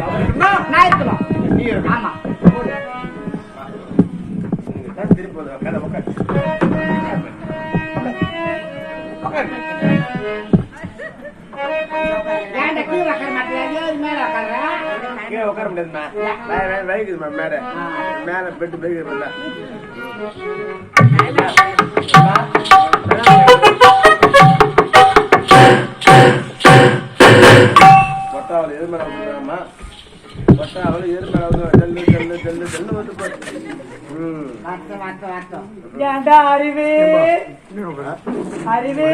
நான் இருக்கணும். ஆமா. உட்காரு, கீழே உட்கார மாட்டியா? ஏறி மேல உட்கார்ற கீழே உட்கார முடியாதும்மா. எது மேல வந்து ஜல்லு ஜல்லு ஜல்லு ஜல்லு வந்து ஏன்டா அறிவு அறிவு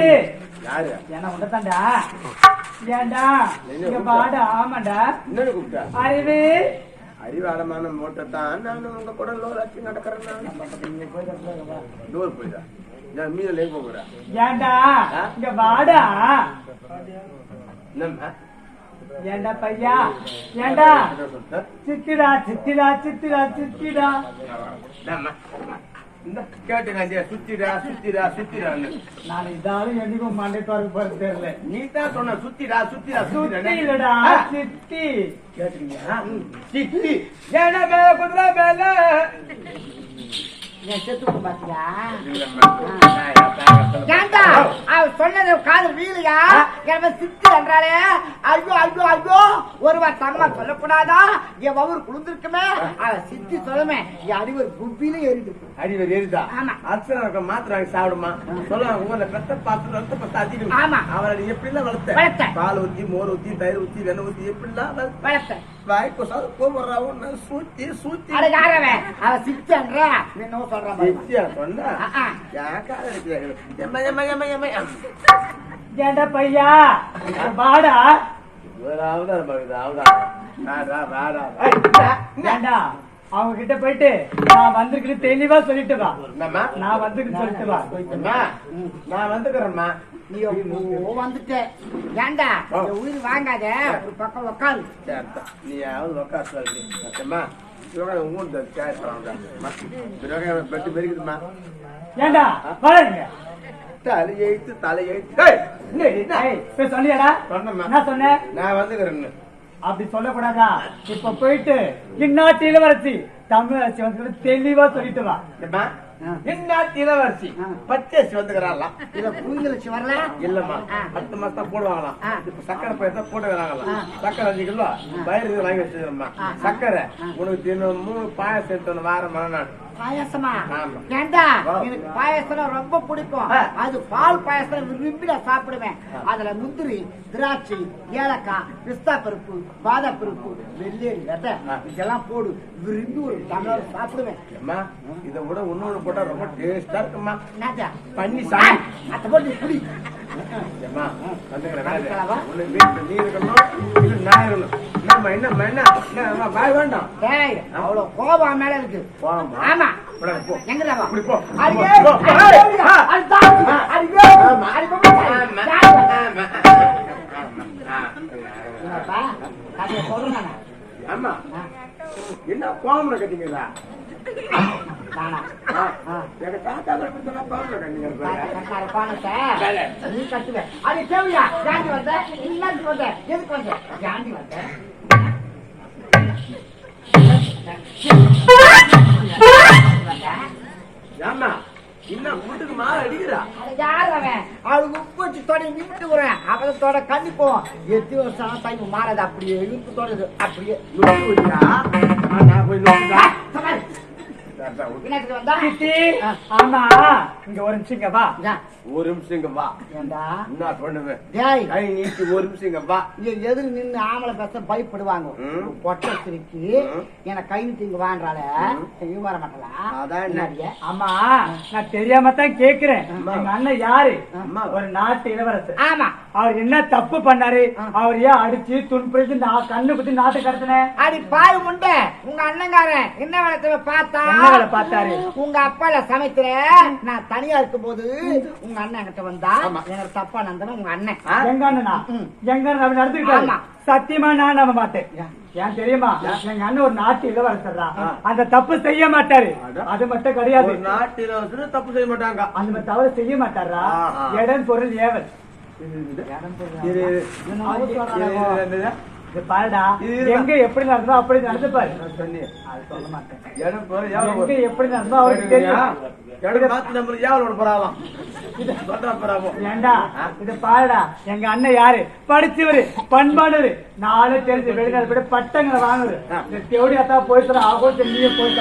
யாரு? என்ன உண்டதாண்டா ஏன்டா இங்க பாடு ஆமாண்டா. என்னன்னு கூப்பிட்டா? அறிவு அறிவாளமான மூட்டை தான் நான் உங்க கூட லோலாச்சி நடக்கிறேன் டோர் போயிடா நான் மீத லேக் போகிறா ஏன்டா இங்க வாடா. என்னம்மா? ஏன்டா பையா? சொல்ற? சித்திடா சித்திடா சித்திடா சித்திடா. என்னம்மா? இந்த கேட்டு காசியா சுத்திடா சுத்திடா சுத்திடான்னு. நான் இதாலும் என்னைக்கும் மண்டை தோறக்கு போறது தெரியல. நீ தான் சொன்ன சுத்திடா சுத்திடா சுத்தி இல்லடா ஆ, சித்தி. கேட்டுக்கியா? சித்தி. ஏன்னா மேல குதிரை மேல? என் செத்து பாத்தியா? இல்லம்மா. நான் என் பேரை சொல்ல ஏன்டா அவ சொன்னது காது வீலையா என்ன சித்து என்றாலே ஐயோ ஐயோ ஐயோ ஒருவா தம்மா சொல்லக்கூடாதா? என் வவுர் குளிர்ந்திருக்குமே. அவ சித்தி சொல்லுமே என் அறிவு குப்பியில ஏறிட்டு அறிவர் எரிதா ஆமா. அர்ச்சனை இருக்க மாத்திரை சாப்பிடுமா? சொல்லுவாங்க உங்களை பெத்த பார்த்து ரத்த பத்து அதிகம் ஆமா. அவரை எப்படிலாம் வளர்த்த. வளர்த்த. பால் ஊத்தி மோர் ஊத்தி தயிர் ஊத்தி வெண்ணெய் ஊத்தி வளர்த்த? வளர்த்த. வாய்க்கு சார் கூப்பிடுறாவும் நான் சூத்தி சூத்தி அவ சித்தன்றா என்னவோ சொல்ற பாருங்க. நிச்சயா சொன்னா ஆ, ஆ. யாக்கா இருக்கிறாங்க எம்மா எம்மா எம்மா எம்மா ஏன்டா பையா இங்க வாடா ஒரு அவதாரம் பாக்குது அவதாரம் ராடா ராடா ஏன்டா அவங்க கிட்ட போயிட்டு நான் வந்திருக்குன்னு தெளிவா சொல்லிட்டு வா. நான் வந்திருக்குன்னு சொல்லிட்டு வா. நான் வந்துக்கிறேம்மா நீ ஓ வந்துட்ட. ஏன்டா என் உயிர் வாங்காத ஒரு பக்கம் உட்காரு சேர்த்தா நீயாவது உட்கார சொல்லி. அம்மா இவங்க உங்க சேர் பண்ணுறாங்க பெட்டு பெருக்குதுமா ஏன்டா வாடங்க தலை எழுத்து தலை எழுத்து ஏய், என்னடி இது? ஏய் போய் சொன்னியாடா சொன்னேம்மா. என்ன சொன்ன? நான் வந்துக்கிறேன்னு அப்படி சொல்லக்கூடாதா? இப்ப போயிட்டு இந்நாட்டு இளவரசி தமிழரசி வந்து தெளிவா சொல்லிட்டு வா. இளவரசி. ஆ. பச்சேசி வந்துக்கிறாங்களா இத புரிஞ்சலிச்சு வரல? இல்லம்மா. அடுத்த மாசம் தான் போடுவாங்களாம். இப்ப சக்கரை பயிர் தான் போட்டுக்கிறாங்களாம் ஆ. சக்கரை அஞ்சு கிலோ பயிர் வாங்கி வச்சுக்கிறோம்மா ஆ. சக்கரை உனக்கு தினம் மூணு பாயசம் வாரம் மறுநாள். பாயாசமா. ஏண்டா. எனக்கு பாயாசம் ரொம்ப பிடிக்கும். அது பால் பாயாசம் விரும்பி நான் சாப்பிடுவேன் அதுல முந்திரி திராட்சை ஏலக்காய் பிஸ்தா பருப்பு பாதாம் பருப்பு வெள்ளேரி ஆ. இதெல்லாம் போடு. விரும்பி ஒரு டம்ளர் சாப்பிடுவேன். இதை விட இன்னொன்னு போட்டா ரொம்ப டேஸ்டா இருக்குமா? பண்ணி அத்தை போட்டு என்ன அவ்வளவு கோபம் மேல இருக்கு ஆமா என்ன கோமரை கட்டிங்களா எங்க தாத்தா சொன்னா கோமரை கட்டிங்க கட்டார பானத்தை நீ கட்டுவ. அது தேவையா? ஜாண்டி வந்த? இல்லாட்டி வந்த எதுக்கு வந்த? ஜாண்டி வந்த. ஏமா இன்னும் வீட்டுக்கு மாலை அடிக்கிறா? அது யார் அவன்? அவளுக்கு உப்பு வச்சு தொடங்கி நிமிட்டு வரேன் அவளத்தோட கண்ணி போவோம். எட்டு வருஷம் டைம் மாறாது. அப்படியே இழுப்பு தொடருது. அப்படியே நான் போய் நோக்குதா சமாளி. பின்னாடி வந்தா சித்தி ஆமா இங்க ஒரு நிமிஷம் இங்க வா. ஒரு நிமிஷம் வா. ஏண்டா? என்ன பண்ணுவேன்? டேய். கை நீட்டி ஒரு நிமிஷம் வா. இங்க எதிர் நின்னு ஆம்பளை பேச பயப்படுவாங்க. பொட்டை சிரிக்கி. என கை நீட்டி இங்க வர மாட்டலா? அதான் என்ன? என்னடியே? ஆமா நான் தெரியாம தான் கேக்குறேன். எங்க அண்ணன் யாரு? அம்மா. ஒரு நாட்டு இளவரசர் ஆமா. அவர் என்ன தப்பு பண்ணாரு. அவர் ஏன் அடிச்சு துன்புறுத்தி நான் கண்ணு குத்தி நாட்டு கடத்தின அடி பாய் முண்டை உங்க அண்ணங்காரன் என்ன வேலை பார்த்தா? வேலை பார்த்தாரு? உங்க அப்பால சமைக்கிற நான் தனியா இருக்கும் போது உங்க அண்ணன் என்கிட்ட வந்தா. எனக்கு தப்பா நந்தன உங்க அண்ணன்? எங்க அண்ணனா. எங்க அண்ணன் ஆமா. சத்தியமா நான் நம்ப மாட்டேன் ஏன்? தெரியுமா எங்க அண்ணன் ஒரு நாட்டு இளவரசர் தான் ஆ. அந்த தப்பு செய்ய மாட்டாரு. அது மட்டும் கிடையாது ஒரு நாட்டில வந்து தப்பு செய்ய மாட்டாங்க அந்த மாதிரி தவறு செய்ய மாட்டாரா. இடம் பொருள் ஏவல் இது, இது, பாருடா. எங்க எப்படி நடந்தோ அப்படி நடந்து பாரு. நான் சொன்னேன். அது சொல்ல மாட்டேன். எங்க? எப்படி நடந்தோ அவருக்கு தெரியும். இடம் பார்த்து போறாமோ. ஏண்டா? இது பாருடா எங்க அண்ணன் யாரு? படிச்சவரு பண்பானவரு நாலு தெரிஞ்சு வெளிநாடு போய் பட்டங்களை வாங்குது தேவடியாத்தா போயிட்டு ஆகோ நீயே போயிட்டு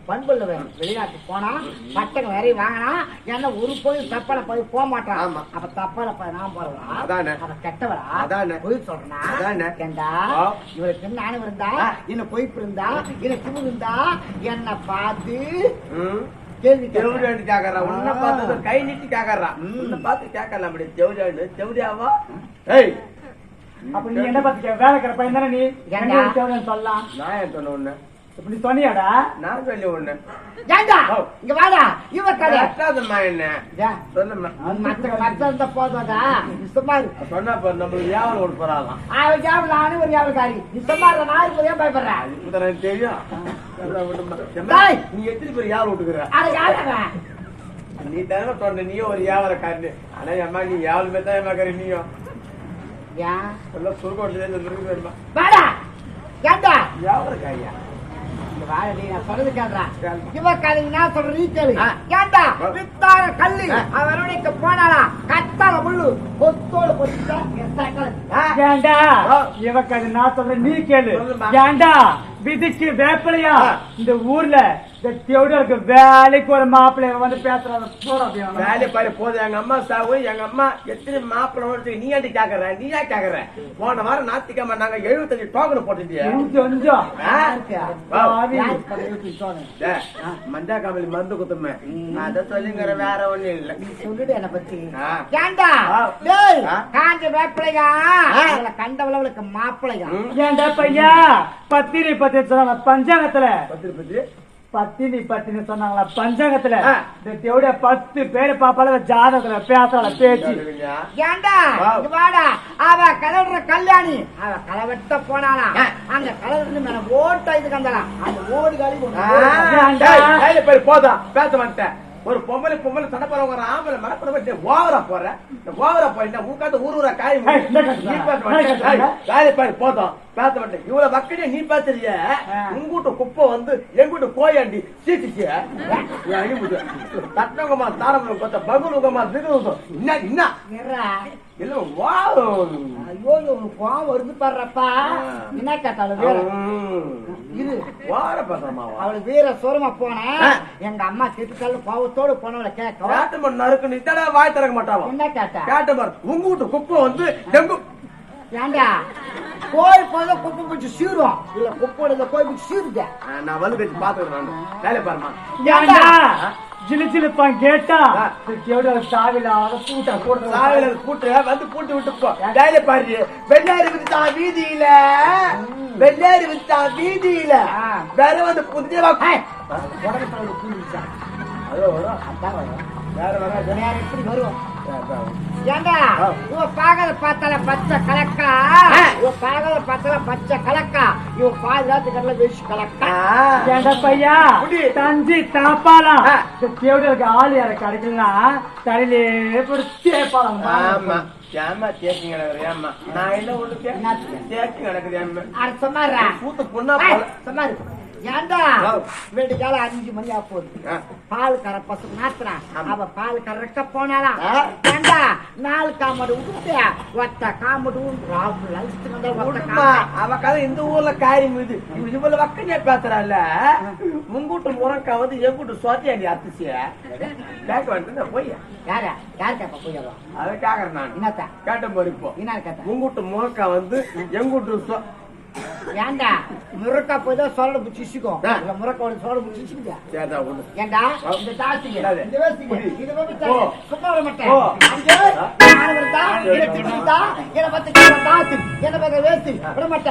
படிச்சவன் பண்புள்ளவன் வெளிநாட்டுக்கு போனா பட்டங்க நிறைய வாங்கினா என்ன ஒரு போய் தப்பால போய் போக மாட்டான். ஆமா. அப்ப தப்பால போய் நான் போறவா அதானே. அவ கெட்டவரா அதானே. பொய் சொல்றனா. ஏண்டா? ஆ. இவருக்கு ஆணவம் இருந்தா. என்ன பொய்ப்பு இருந்தா? என்ன திமிரு இருந்தா? என்ன பார்த்து. தேவடியான்னு கேக்குறா உன்னை பார்த்து கை நீட்டி கேக்குறா உன்னை பார்த்து கேட்கலாம் அப்படி தேவடியாவா ஏய். அப்ப நீ என்ன பாத்துக்க வேலைக்கிற பையன் தானே நீ? சொல்லலாம். நான் ஏன் சொன்ன உன்ன? இப்ப நீ சொன்னியாடா நான் சொல்லி ஏண்டா. இங்க வாடா. இவ கதை. கட்டாதம்மா என்ன? சொல்லுமா மத்த மத்த போதாடா சும்மா. சொன்னா பாரு நம்மளுக்கு ஏவல் ஓட்டு போறாங்களாம் அவன் ஜாபம் நானும் ஒரு ஜாபக்காரி நீ சும்மா நான் இப்ப ஏன் பயப்படுறேன். அது எனக்கு தெரியும். நீ எத்தனை பேர் ஏவல் விட்டுக்கிற? யாரவன் நீ தானே சொன்ன நீயும் ஒரு வியாபாரக்காரனு ஆனா அம்மா நீ யாவலுமே தான் ஏமாக்காரி நீயும். ஏன் எல்லாம் இருக்கு வருமா வாடா. ஏண்டா? வியாபாரக்காரியா கல்லு அரவணைக்கு போனானா கத்தால முள்ளு. கொத்தோடு ஏண்டா. இவக்கு நான் சொல்றேன் நீ கேளு. ஏண்டா? விதிக்கு வேப்பிலையா. இந்த ஊர்ல இந்த தேவடியாருக்கு வேலைக்கு ஒரு மாப்பிள்ளைய வந்து பேசுறாங்க அப்படியே வேலை பாரு போதும் எங்க அம்மா சாவு எங்க அம்மா எத்தனை மாப்பிள்ளை வந்து நீ ஏன்டி கேக்குற? நீ ஏன் கேக்குற? போன வாரம் ஞாத்திக்கிழமை நாங்க எழுபத்தஞ்சு டோக்கன் போட்டுட்டியே. மஞ்சா காமலி மருந்து குத்துமே. அத சொல்லுங்கிற வேற ஒண்ணும் இல்ல. சொல்லிடு என்ன பத்தி. ஏண்டா. காஞ்ச. அவளை கண்டவளவளுக்கு மாப்பிளையா ம். ஏண்டா பையா? பத்தினி சொன்னாங்க பஞ்சாங்கத்துல. பத்திரி பத்திரி பத்தினி பத்தினி சொன்னாங்களா? பஞ்சாங்கத்துல ஆ. இந்த தேவடியா பத்து பேரு பாப்பால ஜாதகத்துல பேசுறாங்க பேச்சு. ஏண்டா? வாடா. அவ கலவர கல்யாணி. அவ களவெட்ட போனானா. அந்த கலவரத்து மேல ஓட்ட இது கந்தலாம் அந்த ஓடு காலி போதும் பேச மாட்டேன் ஒரு பொம்பளை பொம்பளை சண்டை போறவங்க ஒரு ஆம்பளை மரப்பட வச்சு ஓவரா போற ஓவரா போயிட்டா மூக்காத்து ஊர் ஊரா காய் வேலை பாரு போதும். பேச மாட்டேன் இவ்வளவு வக்கடியா நீ பேசுறிய. உங்கூட்டு குப்பை வந்து எங்கூட்டு கோயாண்டி சீட்டுச்சு தட்டங்கம்மா தாரம்பரம் கொத்த பகுலுங்கம்மா திகுலுங்க என்ன என்ன. இல்ல வா ஐயோ இவனுக்கு கோவம் வருது பாடுறப்பா என்ன கேட்டாலும் இது வார பேசுறமாவா அவளுக்கு வீர சோரமா போனேன் ஆ. எங்க அம்மா திட்டுக்கல்ல கோவத்தோடு போனவளை கேட்க காட்டு நறுக்கு நித்தடா வாய் திறக்க மாட்டாவா? என்ன கேட்டா? காட்டு மரம் உங்க வீட்டு குப்பை வந்து எங்க ஏண்டா? கோழி போத குப்பை பிடிச்சி சீரும் இல்ல இந்த கோழி பிடிச்சி சீருது ஆ, நான் வந்து கட்டி பாத்துக்கிறேன் நான். வேலை பாருமா ஏண்டா? ஜிலு ஜிலுப்பான் கேட்டா ஆ. இந்த தேவடியா சாவில பூட்டா போடுறது சாவில பூட்டு வந்து பூட்டு விட்டு போ. வேலை பாரு. வெள்ளாரி வித்தான் வீதியில வெள்ளாரி வித்தான் வீதியில. வேற வந்து புதிய வேற வேற எப்படி வரும். ஏண்டா. இவ பாகல பார்த்தால பச்சை கலக்கா. இவ பாகல பார்த்தால பச்சை கலக்கா இவ பாதுகாத்துக்கடல வேஷ் கலக்கா ஆ. ஏண்டா பையா குடி. தஞ்சி. இந்த தேவடியாருக்கு ஆள் யார கிடைக்கலனா தலையிலே தேப்பாலாம் ஆமா ஏமா தேக்கி கிடக்குது ஏமா நான் என்ன ஒண்ணு? தேக்கி கிடக்குது ஏமா அட சும்மாரா பூத்து புண்ணா சும்மாரு ஏண்டா? ஆ. வீட்டுக்கால அஞ்சு மணி போகுது. பால் கரை பசு நாத்துறான் ஆமா. அவ பால் கறக்க போனாலாம். ஏண்டா? நாலு காமடு விட்டு ஒத்த காமடு அவ கதை இந்த ஊர்ல காரியம் இது. இவ இவ்வளவு வக்கனியா பேசுறாள் உங்கூட்டு முறக்கா வந்து எங்கூட்டு சோத்தியாண்டி அத்திசிய? கேட்க வந்துட்டு போய் யாரா? யார் அதை கேக்குறேன் நான் என்னத்தா கேட்ட போற இப்போ. என்ன கேட்டா? உங்கூட்டு முறக்கா வந்து எங்கூட்டு ஏண்டா முருக்கா போய் தான் பிடிச்சிக்கும் ஆ. இல்ல சோழ பிடிச்சிக்குதா சரிடா, விடு. ஏண்டா ஆ. இந்த தாசிங்க என்னது? இந்த புடி. இது வந்து ஓ. சும்மா விட மாட்டேன். அங்கே. நான் வருதா இதை பத்தி தாசி என்னை பத்தி வேசி விட மாட்டேன்